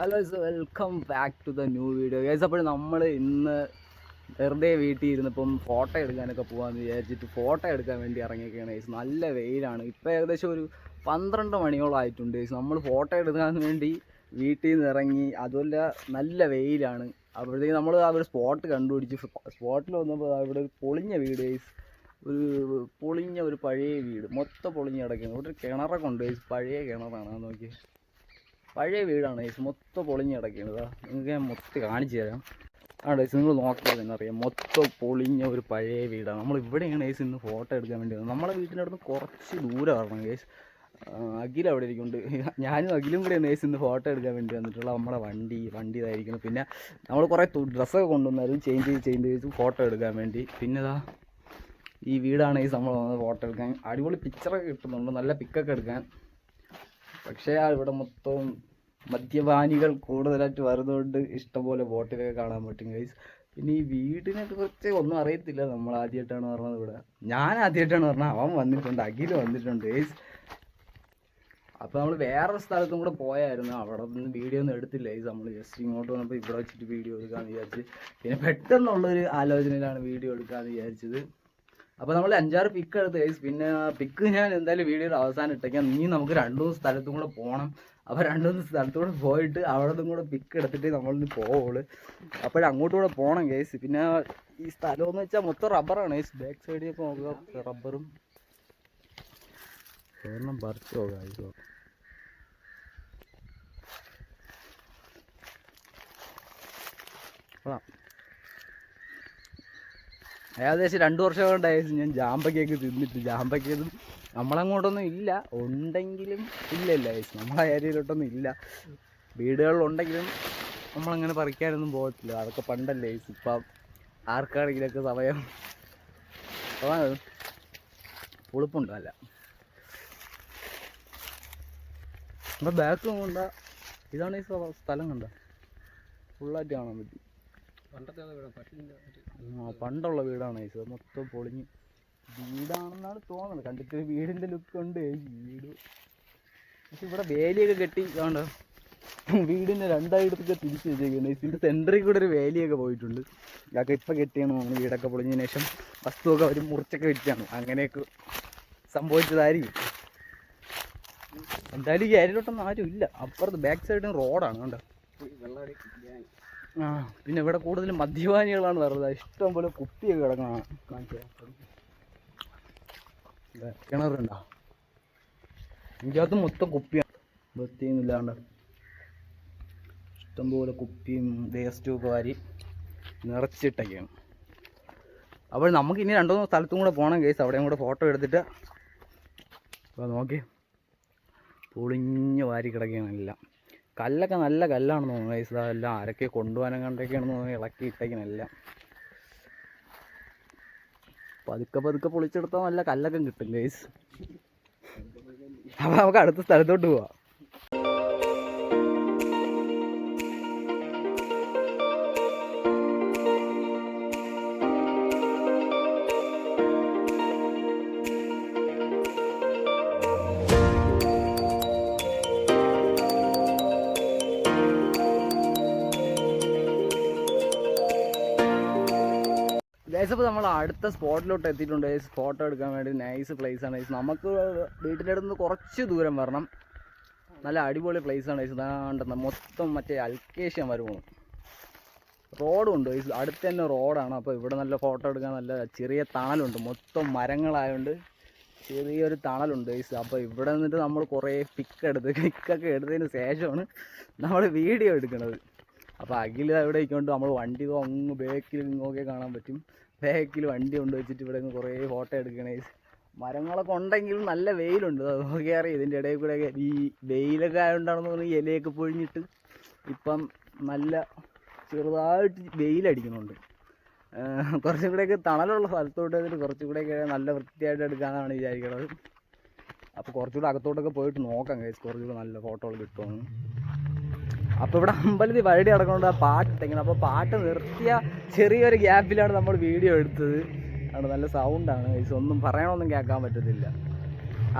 Hello welcome back to the new video guys അപ്പോൾ നമ്മൾ ഇന്ന് വെറുതെ വീട്ടിൽ ഇരുന്നപ്പം ഫോട്ടോ എടുക്കാനൊക്കെ പോകാമെന്ന് വിചാരിച്ചിട്ട് ഫോട്ടോ എടുക്കാൻ വേണ്ടി ഇറങ്ങിയൊക്കെയാണ് ഗൈസ് നല്ല വെയിലാണ്. ഇപ്പോൾ ഏകദേശം ഒരു പന്ത്രണ്ട് മണിയോളം ആയിട്ടുണ്ട് ഗൈസ് നമ്മൾ ഫോട്ടോ എടുക്കാൻ വേണ്ടി വീട്ടിൽ നിന്ന് ഇറങ്ങി. അതുമല്ല നല്ല വെയിലാണ്. അപ്പോഴത്തേക്ക് നമ്മൾ ആ ഒരു സ്പോട്ട് കണ്ടുപിടിച്ച് സ്പോട്ടിൽ വന്നപ്പോൾ അവിടെ ഒരു പൊളിഞ്ഞ വീട് ഗൈസ് ഒരു പൊളിഞ്ഞ ഒരു പഴയ വീട്. മൊത്തം പൊളിഞ്ഞ് കിടക്കുന്നത് ഒരു കിണറൊക്കെ ഉണ്ട് പഴയ കിണറാണ്. നോക്കി പഴയ വീടാണ് ഏസ് മൊത്തം പൊളിഞ്ഞ് കിടക്കുന്നത് നിങ്ങൾക്ക് ഞാൻ മൊത്തം കാണിച്ചു തരാം. ആ ഏസ് നിങ്ങൾ നോക്കിയാൽ തന്നെ അറിയാം മൊത്തം പൊളിഞ്ഞ ഒരു പഴയ വീടാണ്. നമ്മൾ ഇവിടെയാണ് ഏസ് ഇന്ന് ഫോട്ടോ എടുക്കാൻ വേണ്ടി വന്നത്. നമ്മളെ വീട്ടിന്റെ അടുത്ത് കുറച്ച് ദൂരം വരണം ഏസ് അഖിൽ അവിടെ ഇരിക്കുന്നുണ്ട്. ഞാനും അഖിലും കൂടെ ഗൈസ് ഇന്ന് ഫോട്ടോ എടുക്കാൻ വേണ്ടി വന്നിട്ടുള്ള നമ്മുടെ വണ്ടി വണ്ടി ഇതായിരിക്കുന്നു പിന്നെ നമ്മൾ കുറേ ഡ്രസ്സൊക്കെ കൊണ്ടുവന്നാലും ചേഞ്ച് ചെയ്ത് ചേഞ്ച് ചെയ്ത് ഫോട്ടോ എടുക്കാൻ വേണ്ടി. പിന്നെ ഇതാ ഈ വീടാണ് ഈ നമ്മൾ ഫോട്ടോ എടുക്കാൻ. അടിപൊളി പിക്ചറൊക്കെ കിട്ടുന്നുണ്ട്. നല്ല പിക്കൊക്കെ എടുക്കാൻ. പക്ഷേ ഇവിടെ മൊത്തം മദ്യപാനികൾ കൂടുതലായിട്ട് വരുന്നതുകൊണ്ട് ഇഷ്ടംപോലെ ബോട്ടിലൊക്കെ കാണാൻ പറ്റും ഗൈസ് പിന്നെ ഈ വീടിനെ കുറിച്ച് ഒന്നും അറിയത്തില്ല. നമ്മൾ ആദ്യമായിട്ടാണ് പറഞ്ഞത് ഇവിടെ. ഞാൻ ആദ്യമായിട്ടാണ് പറഞ്ഞത്. അവൻ വന്നിട്ടുണ്ട് അഖിൽ വന്നിട്ടുണ്ട് ഗൈസ് അപ്പോൾ നമ്മൾ വേറെ സ്ഥലത്തും കൂടെ പോയായിരുന്നു. അവിടെ നിന്ന് വീഡിയോ ഒന്നും എടുത്തില്ല ഗൈസ് നമ്മൾ ജസ്റ്റ് ഇങ്ങോട്ട് വന്നപ്പോൾ ഇവിടെ വെച്ചിട്ട് വീഡിയോ എടുക്കാമെന്ന് വിചാരിച്ച്. പിന്നെ പെട്ടെന്നുള്ളൊരു ആലോചനയിലാണ് വീഡിയോ എടുക്കാമെന്ന് വിചാരിച്ചത്. അപ്പോൾ നമ്മൾ അഞ്ചാറ് പിക്ക് എടുത്ത് ഗൈസ് പിന്നെ പിക്ക് ഞാൻ എന്തായാലും വീഡിയോയുടെ അവസാനം ഇട്ടേക്കാം. ഇനി നമുക്ക് രണ്ടു മൂന്ന് സ്ഥലത്തും കൂടെ പോകണം അപ്പോൾ രണ്ടു മൂന്ന് പോയിട്ട് അവിടെ നിന്നും കൂടെ പിക്ക് എടുത്തിട്ട് നമ്മളിന്ന് പോവുള്ളൂ. അപ്പോൾ അങ്ങോട്ടും കൂടെ പോകണം ഗൈസ് പിന്നെ ഈ സ്ഥലം എന്ന് വെച്ചാൽ മൊത്തം റബ്ബറാണ് ഗൈസ് ബാക്ക് സൈഡിലൊക്കെ നോക്കുക റബ്ബറും ഒരെണ്ണം പറിച്ചു പോകാം ഏകദേശം രണ്ട് വർഷം കൊണ്ടായി ഞാൻ ജാമ്പയ്ക്കൊക്കെ തിന്നിട്ട്. ജാമ്പയ്ക്കൊന്നും നമ്മളങ്ങോട്ടൊന്നും ഇല്ല. ഉണ്ടെങ്കിലും ഇല്ലല്ല ഇല്ല ഗൈസ്. നമ്മളെ ഏരിയയിലോട്ടൊന്നും ഇല്ല. വീടുകളിലുണ്ടെങ്കിലും നമ്മളങ്ങനെ പറിക്കാനൊന്നും പോകത്തില്ല. അതൊക്കെ പണ്ടല്ലേ ഗൈസ്. ഇപ്പം ആർക്കാണെങ്കിലൊക്കെ സമയം അതാണ് പുളിപ്പുണ്ടോ അല്ല ബാക്ക് കൊണ്ട ഇതാണ് ഈ സ്ഥലം കണ്ട. ഫുള്ളായിട്ട് കാണാൻ പറ്റും. പണ്ടത്തെ വീടാ പട്ടിന്റെ ആ പണ്ടുള്ള വീടാണ് ഐസ് മൊത്തം പൊളിഞ്ഞ്. വീടാണെന്നാണ് തോന്നുന്നത്. കണ്ടിട്ട് വീടിന്റെ ലുക്ക് ഉണ്ട്. വീട്. പക്ഷെ ഇവിടെ വേലിയൊക്കെ കെട്ടി കണ്ടോ? വീടിന്റെ രണ്ടായിടത്തൊക്കെ തിരിച്ച് വെച്ചേക്കുന്നത് ഇതിന്റെ സെന്ററിൽ കൂടെ ഒരു വേലിയൊക്കെ പോയിട്ടുണ്ട്. ഇതൊക്കെ ഇപ്പൊ കെട്ടിയാണ് നമ്മൾ വീടൊക്കെ പൊളിഞ്ഞതിന് ശേഷം വസ്തുവൊക്കെ അവർ മുറിച്ചൊക്കെ വെച്ചാണ് അങ്ങനെയൊക്കെ സംഭവിച്ചതായിരിക്കും. എന്തായാലും ഈ ഏരിയയിലോട്ടൊന്നും ആരും ഇല്ല അപ്പുറത്ത് ബാക്ക് സൈഡിൽ റോഡാണ് കണ്ടോ? ആ പിന്നെ ഇവിടെ കൂടുതലും മദ്യപാനികളാണ് വരുന്നത് ഇഷ്ടം പോലെ കുപ്പിയൊക്കെ കിടക്കണം. കിണറുണ്ടോ ഇതിനകത്ത് മൊത്തം കുപ്പിയാണ് വൃത്തിയൊന്നും ഇല്ലാണ്ട് ഇഷ്ടംപോലെ കുപ്പിയും വേസ്റ്റും ഒക്കെ വാരി നിറച്ചിട്ടൊക്കെയാണ്. അപ്പോൾ നമുക്ക് ഇനി രണ്ടു മൂന്ന് സ്ഥലത്തും കൂടെ പോകണം കേസ് അവിടെയും കൂടെ ഫോട്ടോ എടുത്തിട്ട്. അപ്പോൾ നോക്കി. പൊളിഞ്ഞ് വാരി കിടക്കുകയാണ് എല്ലാം. കല്ലൊക്കെ നല്ല കല്ലാണെന്ന് തോന്നുന്നു ഗൈസ് അതെല്ലാം ആരൊക്കെ കൊണ്ടുപോകാനും കണ്ടൊക്കെയാണെന്ന് തോന്നുന്നു. ഇളക്കി ഇട്ടേക്കണം എല്ലാം. പതുക്കെ പതുക്കെ പൊളിച്ചെടുത്താൽ നല്ല കല്ലൊക്കെ കിട്ടും ഗൈസ് അപ്പോൾ നമുക്ക് അടുത്ത സ്ഥലത്തോട്ട് പോവാം. ഗൈസ് അപ്പോൾ നമ്മൾ അടുത്ത സ്പോട്ടിലോട്ട് എത്തിയിട്ടുണ്ട്. ഗൈസ് ഫോട്ടോ എടുക്കാൻ വേണ്ടി നൈസ് പ്ലേസ് ആണ്. ഗൈസ് നമുക്ക് വീട്ടിന്റെ അടുത്ത് കുറച്ച് ദൂരം വരണം. നല്ല അടിപൊളി പ്ലേസ് ആണ്. ഗൈസ് ഇതാണ്ടെന്ന് മൊത്തം മറ്റേ വരുമോ റോഡും ഉണ്ട്. ഗൈസ് അടുത്ത് തന്നെ റോഡാണ് അപ്പോൾ ഇവിടെ നല്ല ഫോട്ടോ എടുക്കാൻ നല്ല ചെറിയ തണലുണ്ട്. മൊത്തം മരങ്ങളായതുകൊണ്ട് ചെറിയൊരു തണലുണ്ട്. ഗൈസ് അപ്പോൾ ഇവിടെ നിന്നിട്ട് നമ്മൾ കുറേ പിക്ക് എടുത്ത് പിക്കൊക്കെ എടുത്തതിന് ശേഷമാണ് നമ്മൾ വീഡിയോ എടുക്കുന്നത് അപ്പോൾ അഖിൽ അവിടെ ഇരിക്കൊണ്ട് നമ്മൾ വണ്ടി അങ്ങ് ബേക്കിൽ ഇങ്ങോക്കെ കാണാൻ പറ്റും. ബേക്കിൽ വണ്ടി കൊണ്ട് വെച്ചിട്ട് ഇവിടെ കുറേ ഫോട്ടോ എടുക്കണേ. മരങ്ങളൊക്കെ ഉണ്ടെങ്കിലും നല്ല വെയിലുണ്ട്. അതൊക്കെ അറിയാം. ഇതിന്റെ ഇടയിൽ കൂടെ ഈ വെയിലൊക്കെ ആയതുകൊണ്ടാണെന്ന് ഈ ഇലയൊക്കെ പൊഴിഞ്ഞിട്ട് ഇപ്പം നല്ല ചെറുതായിട്ട് വെയിലടിക്കുന്നുണ്ട് കുറച്ചും കൂടെയൊക്കെ തണലുള്ള സ്ഥലത്തോട്ട് എന്നിട്ട് കുറച്ചും കൂടെയൊക്കെ നല്ല വൃത്തിയായിട്ട് എടുക്കാനാണ് വിചാരിക്കുന്നത് അപ്പോൾ കുറച്ചുകൂടെ അകത്തോട്ടൊക്കെ പോയിട്ട് നോക്കാം കേസ് കുറച്ചുകൂടെ നല്ല ഫോട്ടോകൾ കിട്ടുമെന്ന് അപ്പോൾ ഇവിടെ അമ്പലത്തിൽ വഴി അടക്കൊണ്ട് ആ പാട്ട് ഇട്ടിങ്ങനെ അപ്പോൾ പാട്ട് നിർത്തിയ ചെറിയൊരു ഗ്യാപ്പിലാണ് നമ്മൾ വീഡിയോ എടുത്തത്. അവിടെ നല്ല സൗണ്ടാണ് ഒന്നും പറയണമൊന്നും കേൾക്കാൻ പറ്റത്തില്ല.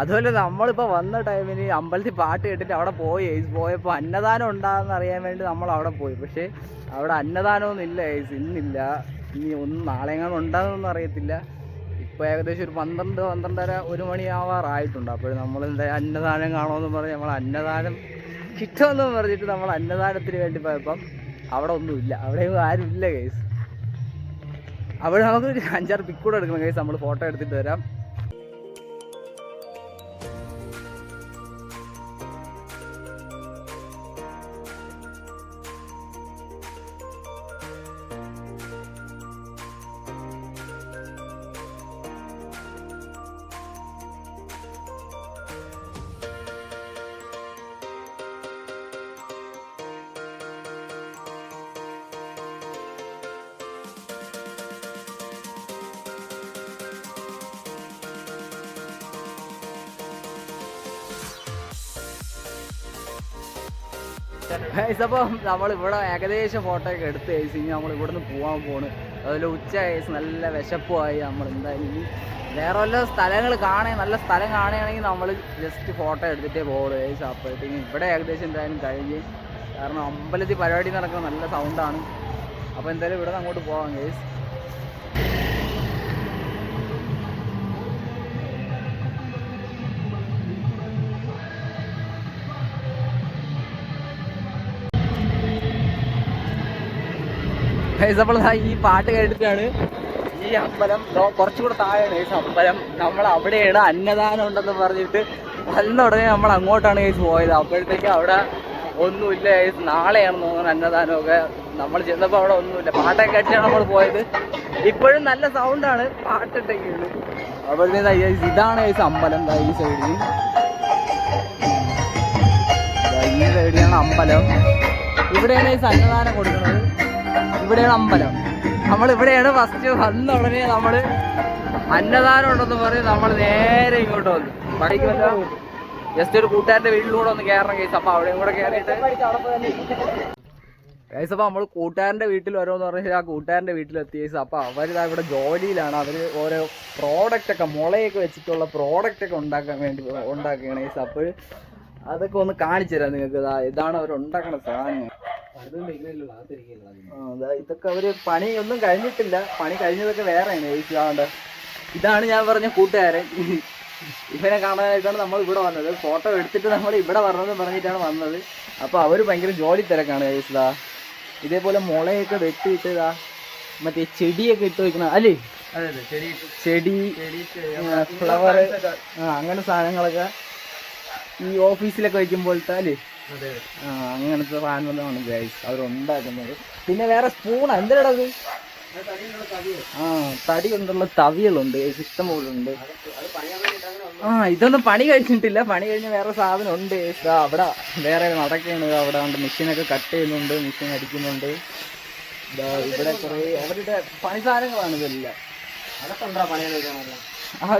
അതുപോലെ നമ്മളിപ്പോൾ വന്ന ടൈമിന് അമ്പലത്തിൽ പാട്ട് കേട്ടിട്ട് അവിടെ പോയി. ഏയ്സ് പോയപ്പോൾ അന്നദാനം ഉണ്ടാകുന്ന അറിയാൻ വേണ്ടി നമ്മൾ അവിടെ പോയി. പക്ഷേ അവിടെ അന്നദാനമൊന്നും ഇല്ല ഏയ്സ് ഇന്നില്ല. ഇനി ഒന്നും നാളെ എങ്ങാനും ഉണ്ടാകുന്നൊന്നും അറിയത്തില്ല. ഇപ്പോൾ ഏകദേശം ഒരു പന്ത്രണ്ട് പന്ത്രണ്ടര ഒരു മണിയാവാറായിട്ടുണ്ട്. അപ്പോൾ നമ്മൾ എന്താ അന്നദാനം കാണുമെന്ന് പറഞ്ഞ് നമ്മൾ അന്നദാനം കിട്ടുമെന്ന് പറഞ്ഞിട്ട് നമ്മൾ അന്നദാനത്തിന് വേണ്ടി പോയപ്പം അവിടെ ഒന്നുമില്ല അവിടെ ആരും ഇല്ല കേസ് അവിടെ നമുക്ക് അഞ്ചാറ് പിക്കൂടെ എടുക്കണം കേസ് നമ്മൾ ഫോട്ടോ എടുത്തിട്ട് വരാം. അപ്പോൾ നമ്മൾ ഇവിടെ ഏകദേശം ഫോട്ടോ ഒക്കെ എടുത്ത് കഴിച്ച് ഇനി നമ്മൾ ഇവിടെ നിന്ന് പോകാൻ പോണ്. അതുപോലെ ഉച്ച കഴിച്ച് നല്ല വിശപ്പുമായി നമ്മൾ എന്തായാലും ഇനി വേറെ വല്ല സ്ഥലങ്ങൾ കാണേ നല്ല സ്ഥലം കാണുകയാണെങ്കിൽ നമ്മൾ ജസ്റ്റ് ഫോട്ടോ എടുത്തിട്ടേ പോകുള്ളൂ ഗൈസ് അപ്പോഴത്തേക്കും ഇവിടെ ഏകദേശം എന്തായാലും കഴിഞ്ഞ്. കാരണം അമ്പലത്തിൽ പരിപാടി നടക്കുന്ന നല്ല സൗണ്ടാണ് അപ്പോൾ എന്തായാലും ഇവിടെ നിന്ന് അങ്ങോട്ട് പോകാം ഗൈസ് ഈ പാട്ട് കേട്ടിട്ടാണ് ഈ അമ്പലം കുറച്ചുകൂടെ താഴെയാണ്. ഏസ് അമ്പലം നമ്മൾ അവിടെയാണ് അന്നദാനം ഉണ്ടെന്ന് പറഞ്ഞിട്ട് വന്ന ഉടനെ നമ്മൾ അങ്ങോട്ടാണ് ഏസ് പോയത്. അപ്പോഴത്തേക്കും അവിടെ ഒന്നുമില്ല ഏസ് നാളെയാണെന്ന് തോന്നുന്നു അന്നദാനമൊക്കെ. നമ്മൾ ചെന്നപ്പോൾ അവിടെ ഒന്നുമില്ല. പാട്ടൊക്കെ കേട്ടിട്ടാണ് നമ്മൾ പോയത്. ഇപ്പോഴും നല്ല സൗണ്ടാണ് പാട്ടിട്ടൊക്കെയുണ്ട് അപ്പോഴത്തേക്കും ദാ guys ഇതാണ് ഏസ് അമ്പലം ഈ സൈഡിൽ ഈ സൈഡിലാണ് അമ്പലം. ഇവിടെയാണ് ഏസ് അന്നദാനം കൊടുക്കുന്നത്. ഇവിടെയാണ് അമ്പലം. നമ്മൾ ഇവിടെയാണ് ഫസ്റ്റ് വന്ന ഉടനെ നമ്മൾ അന്നദാനം ഉണ്ടെന്ന് പറഞ്ഞ് നമ്മൾ നേരെ ഇങ്ങോട്ട് വന്നു. ജസ്റ്റ് ഒരു കൂട്ടുകാരന്റെ വീട്ടിലൂടെ ഒന്ന് കയറണം കേസ് അപ്പോൾ അവിടെയും കൂടെ കേസ് അപ്പോൾ നമ്മൾ കൂട്ടുകാരന്റെ വീട്ടിൽ വരുമെന്ന് പറഞ്ഞാൽ ആ കൂട്ടുകാരന്റെ വീട്ടിലെത്തി കേസ് അപ്പോൾ അവരിതാ ഇവിടെ ജോലിയിലാണ്. അവർ ഓരോ പ്രോഡക്റ്റ് ഒക്കെ മുളയൊക്കെ വെച്ചിട്ടുള്ള പ്രോഡക്റ്റ് ഒക്കെ ഉണ്ടാക്കാൻ വേണ്ടി ഉണ്ടാക്കുകയാണ് കേസ് അപ്പോൾ അതൊക്കെ ഒന്ന് കാണിച്ചു തരാം നിങ്ങൾക്ക്. ഇതാ ഇതാണ് അവർ ഉണ്ടാക്കണ സാധനങ്ങൾ ഇതൊക്കെ അവർ പണി ഒന്നും കഴിഞ്ഞിട്ടില്ല. പണി കഴിഞ്ഞതൊക്കെ വേറെയാണ് ഏച്ചി ആണ്ട് ഇതാണ് ഞാൻ പറഞ്ഞ കൂട്ടുകാരൻ. ഇവനെ കാണാനായിട്ടാണ് നമ്മൾ ഇവിടെ വന്നത്. ഫോട്ടോ എടുത്തിട്ട് നമ്മൾ ഇവിടെ വരണമെന്ന് പറഞ്ഞിട്ടാണ് വന്നത്. അപ്പൊ അവർ ഭയങ്കര ജോലി തിരക്കാണ് ഏച്ചിതാ ഇതേപോലെ മുളയൊക്കെ വെട്ടിയിട്ട് ഇതാ മറ്റേ ചെടിയൊക്കെ ഇട്ട് വെക്കണ അല്ലേ? ചെടി ഫ്ലവർ അങ്ങനെ സാധനങ്ങളൊക്കെ ഈ ഓഫീസിലൊക്കെ വെക്കുമ്പോഴത്തെ അല്ലേ? അങ്ങനത്തെ സാധനങ്ങളാണ് ഗൈസ് അവരുണ്ടാക്കുന്നത്. പിന്നെ വേറെ സ്പൂൺ എന്തിനാ അത്? ആ തടി കൊണ്ടുള്ള തവികളുണ്ട്. ഇഷ്ടം പോലെ ഉണ്ട്. ആ ഇതൊന്നും പണി കഴിഞ്ഞിട്ടില്ല. പണി കഴിഞ്ഞ വേറെ സാധനം ഉണ്ട്. അവിടെ വേറെ നടക്കുകയാണ് അവിടെ ഉണ്ട്. മെഷീനൊക്കെ കട്ട് ചെയ്യുന്നുണ്ട്. മെഷീൻ അടിക്കുന്നുണ്ട്. ഇവിടെ കുറേ അവരുടെ പണി സാധനങ്ങളാണ് ഇതെല്ലാം.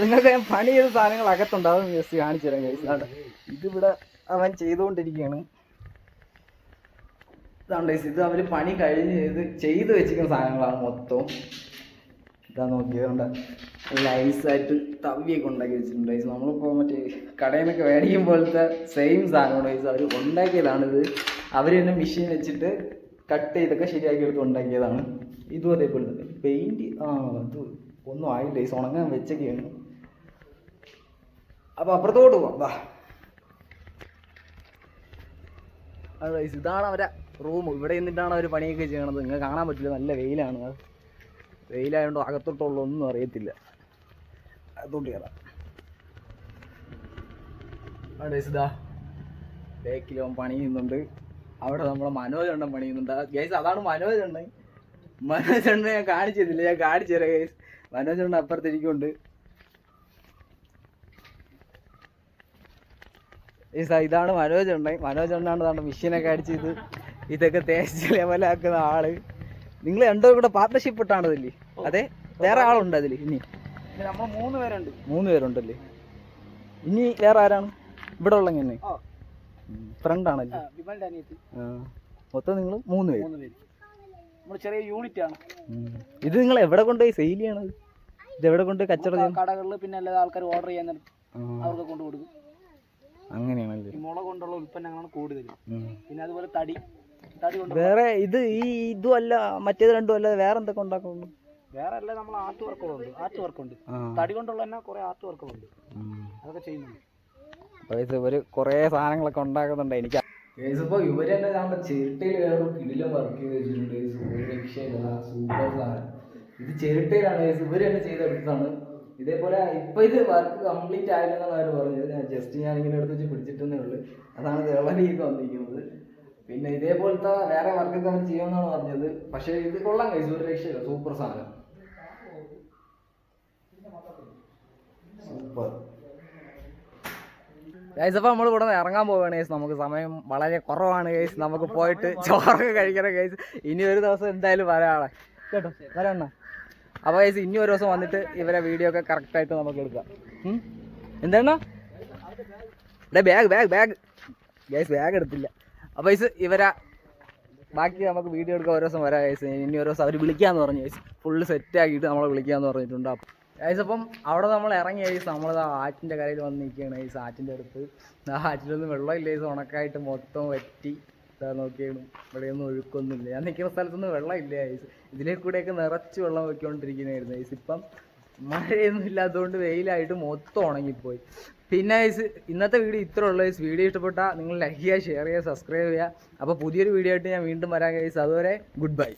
നിങ്ങൾക്ക് പണി ചെയ്ത സാധനങ്ങൾ അകത്തുണ്ട്. അതൊന്ന് ജസ്റ്റ് കാണിച്ചു തരാം ഗൈസ് ഇതിവിടെ അവൻ ചെയ്തുകൊണ്ടിരിക്കുകയാണ്. ഇതാണ് ഗൈസ് ഇത് അവർ പണി കഴിഞ്ഞ് ഇത് ചെയ്ത് വെച്ചിരിക്കുന്ന സാധനങ്ങളാണ് മൊത്തം ഇതാ നോക്കിയതുകൊണ്ട് നൈസായിട്ട് തവിയൊക്കെ ഉണ്ടാക്കി വെച്ചിട്ടുണ്ട് ഗൈസ് നമ്മളിപ്പോൾ മറ്റേ കടയിൽ നിന്നൊക്കെ മേടിക്കും പോലത്തെ സെയിം സാധനമാണ് ഗൈസ് അവർ ഉണ്ടാക്കിയതാണിത് അവർ തന്നെ മെഷീൻ വെച്ചിട്ട് കട്ട് ചെയ്തൊക്കെ ശരിയാക്കി എടുത്ത് ഉണ്ടാക്കിയതാണ്. ഇതും അതേപോലെ പെയിന്റ് പെയിന്റ് ആ അത് ഒന്നും ആയില്ല ഈ ഉണങ്ങാൻ വെച്ചൊക്കെയാണ് അപ്പോൾ അപ്പുറത്തോട്ട് പോവാം വാ. ഇതാണ് അവരെ റൂം ഇവിടെ നിന്നിട്ടാണ് അവർ പണിയൊക്കെ ചെയ്യണത്. നിങ്ങൾ കാണാൻ പറ്റില്ല നല്ല വെയിലാണ്. വെയിലായതുകൊണ്ട് അകത്തോട്ടുള്ള ഒന്നും അറിയത്തില്ല. അകത്തോട്ട് കയറാം അവിടെ ഇതാ. പണി ചെയ്യുന്നുണ്ട്. അവിടെ നമ്മുടെ മനോജ് അണ്ണൻ പണിയുന്നുണ്ട് ഗൈസ് അതാണ് മനോജ് അണ്ണൻ മനോജ് എണ്ണ ഞാൻ കാണിച്ചിരുന്നില്ല. ഞാൻ കാണിച്ചു തരാം ഗൈസ് അണ്ണൻ അപ്പുറത്തിരിക്കുന്നുണ്ട് ഈ ഇതാണ് മനോജ് ഉണ്ടായി മനോജ് ഉണ്ടാണ് ഇതാണ് മെഷീനൊക്കെ അടിച്ച് ഇത് ഇതൊക്കെ തേച്ച് ലെവലാക്കുന്ന ആൾ. നിങ്ങൾ രണ്ടുപേരും കൂടെ പാർട്ട്ണർഷിപ്പ് ഇട്ടാണ് ഇതില്ലേ അതെ? വേറെ ആളുണ്ട് അതിൽ ഇനി. നമ്മൾ മൂന്ന് പേരുണ്ട്. മൂന്ന് പേരുണ്ടല്ലേ? ഇനി വേറെ ആരാണ്? ഇവിടെ ഉള്ള ഫ്രണ്ട് ആണല്ലേ. മൊത്തം നിങ്ങൾ മൂന്ന് പേര്. നമ്മൾ ചെറിയ യൂണിറ്റ് ആണ് ഇത് നിങ്ങൾ എവിടെ കൊണ്ടുപോയി? സെയിൽ ചെയ്യണത്? ഇത് എവിടെ കൊണ്ടുപോയി കച്ചവടം ചെയ്യണം കടകളിൽ പിന്നെ അല്ലാതെ ആൾക്കാർ ഓർഡർ ചെയ്യാൻ അവർക്ക് കൊണ്ട് കൊടുക്കും. അങ്ങനെയാണല്ലേ? ഈ മുള കൊണ്ടുള്ള ഉൽപ്പന്നങ്ങളാണ് കൂടുതൽ പിന്നെ അതുപോലെ തടി. തടി കൊണ്ട് വേറെ ഇത് ഈ ഇതും അല്ല മറ്റേത് രണ്ടും അല്ല വേറെ എന്തൊക്കെ ഉണ്ടാക്കുന്നു വേറെ അല്ല നമ്മൾ ആർട്ട് വർക്കുകളുണ്ട് ആർട്ട് വർക്കുണ്ട് തടി കൊണ്ടുള്ള തന്നെ കുറെ ആർട്ട് വർക്കുകളുണ്ട്. അതൊക്കെ ചെയ്യുന്നുണ്ട്. ഒരു കുറേ സാധനങ്ങളൊക്കെ ഉണ്ടാക്കുന്നുണ്ട്. എനിക്ക് ഇപ്പോൾ ഇവർ തന്നെ നമ്മുടെ ചിരട്ടയിൽ വേറെ കിടിലും വർക്ക് ചെയ്ത് വെച്ചിട്ടുണ്ട്. ഒരു രക്ഷയില്ല സൂപ്പർ സാധനം. ഇത് ചിരട്ടയിലാണ് ഇവർ തന്നെ ചെയ്തെടുത്തതാണ് ഇതേപോലെ ഇപ്പൊ ഇത് വർക്ക് കംപ്ലീറ്റ് ആയില്ലെന്നാണ് അവർ പറഞ്ഞത്. ഞാൻ ജസ്റ്റ് ഞാൻ ഇങ്ങനെ എടുത്ത് വെച്ച് പിടിച്ചിട്ടേ ഉള്ളൂ. അതാണ് തിളവിയൊക്കെ വന്നിരിക്കുന്നത്. പിന്നെ ഇതേപോലത്തെ വേറെ വർക്കൊക്കെ അവർ ചെയ്യുമെന്നാണ് പറഞ്ഞത്. പക്ഷേ ഇത് കൊള്ളാം കഴിച്ചു ഒരു രക്ഷയില്ല സൂപ്പർ സാധനം. സൂപ്പർ ഗൈസ് അപ്പൊ നമ്മൾ ഇവിടെ ഇറങ്ങാൻ പോവുകയാണ് ഗൈസ് നമുക്ക് സമയം വളരെ കുറവാണ് ഗൈസ് നമുക്ക് പോയിട്ട് ചോറൊക്കെ കഴിക്കണം ഗൈസ് ഇനി ഒരു ദിവസം എന്തായാലും വരാളെ കേട്ടോ? വരണ അപ്പൊ ഗൈസ് ഇനി ഒരു ദിവസം വന്നിട്ട് ഇവരെ വീഡിയോ ഒക്കെ കറക്റ്റ് ആയിട്ട് നമുക്ക് എടുക്കാം. എന്താണ് bag bag bag guys bag എടുത്തില്ല. അപ്പൊ ഗൈസ് ഇവരെ ബാക്കി നമുക്ക് വീഡിയോ എടുക്കാൻ ഒരു ദിവസം വരാം ഗൈസ് ഇനി ഒരു ദിവസം അവർ വിളിക്കാന്ന് പറഞ്ഞു ഗൈസ് ഫുള്ള് സെറ്റ് ആക്കിയിട്ട് നമ്മളെ വിളിക്കാന്ന് പറഞ്ഞിട്ടുണ്ട്. ഗൈസ് അവിടെ നമ്മൾ ഇറങ്ങി ഗൈസ് നമ്മൾ ആറ്റിന്റെ കരയിൽ വന്ന് നിൽക്കുകയാണ് ഗൈസ് ആറ്റിന്റെ അടുത്ത്. ആ ആറ്റിലൊന്നും വെള്ളമില്ല ഗൈസ് ഉണക്കായിട്ട് മൊത്തം വറ്റി ഇതാ നോക്കിയാണ് ഇവിടെയൊന്നും ഒഴുക്കൊന്നുമില്ല. ഞാൻ നിൽക്കുന്ന സ്ഥലത്തൊന്നും വെള്ളമില്ല ഗൈസ് ഇതിലേ കൂടെയൊക്കെ നിറച്ച് വെള്ളം വെക്കൊണ്ടിരിക്കുന്നതായിരുന്നു ഗൈസ് ഇപ്പം മഴയൊന്നും ഇല്ലാത്തതുകൊണ്ട് വെയിലായിട്ട് മൊത്തം ഉണങ്ങിപ്പോയി. പിന്നെ ഗൈസ് ഇന്നത്തെ വീഡിയോ ഇത്ര ഉള്ളൂ ഗൈസ് വീഡിയോ ഇഷ്ടപ്പെട്ടാൽ നിങ്ങൾ ലൈക്ക് ചെയ്യുക ഷെയർ ചെയ്യുക സബ്സ്ക്രൈബ് ചെയ്യുക. അപ്പോൾ പുതിയൊരു വീഡിയോ ആയിട്ട് ഞാൻ വീണ്ടും വരാം ഗൈസ് അതുവരെ ഗുഡ് ബൈ